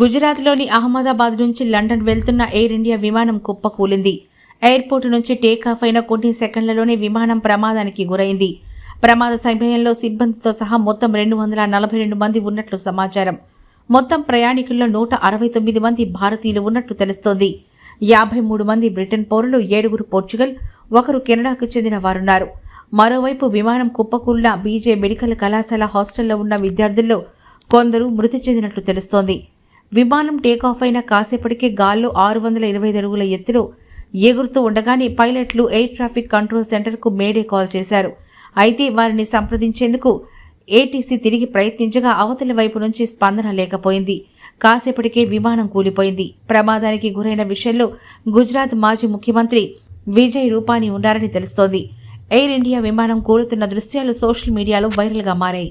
గుజరాత్లోని అహ్మదాబాద్ నుంచి లండన్ వెళ్తున్న ఎయిర్ ఇండియా విమానం కుప్పకూలింది. ఎయిర్పోర్ట్ నుంచి టేకాఫ్ అయిన కొన్ని సెకండ్లలోనే విమానం ప్రమాదానికి గురైంది. ప్రమాద సమయంలో సిబ్బందితో సహా మొత్తం రెండు వందల నలభై రెండు మంది ఉన్నట్లు సమాచారం. మొత్తం ప్రయాణికుల్లో నూట అరవై తొమ్మిది మంది భారతీయులు ఉన్నట్లు తెలుస్తోంది. యాభై మూడు మంది బ్రిటన్ పౌరులు ఏడుగురు పోర్చుగల్ ఒకరు కెనడాకు చెందిన వారున్నారు. మరోవైపు విమానం కుప్పకూలిన బీజే మెడికల్ కళాశాల హాస్టల్లో ఉన్న విద్యార్థుల్లో కొందరు మృతి చెందినట్లు తెలుస్తోంది. విమానం టేకాఫ్ అయిన కాసేపటికే గాల్లో ఆరు వందల ఇరవై అడుగుల ఎత్తులో ఎగురుతూ ఉండగానే పైలట్లు ఎయిర్ ట్రాఫిక్ కంట్రోల్ సెంటర్కు మేడే కాల్ చేశారు. అయితే వారిని సంప్రదించేందుకు ఏటీసీ తిరిగి ప్రయత్నించగా అవతలి వైపు నుంచి స్పందన లేకపోయింది. కాసేపటికే విమానం కూలిపోయింది. ప్రమాదానికి గురైన విషయంలో గుజరాత్ మాజీ ముఖ్యమంత్రి విజయ్ రూపానీ ఉన్నారని తెలుస్తోంది. ఎయిర్ ఇండియా విమానం కూలుతున్న దృశ్యాలు సోషల్ మీడియాలో వైరల్గా మారాయి.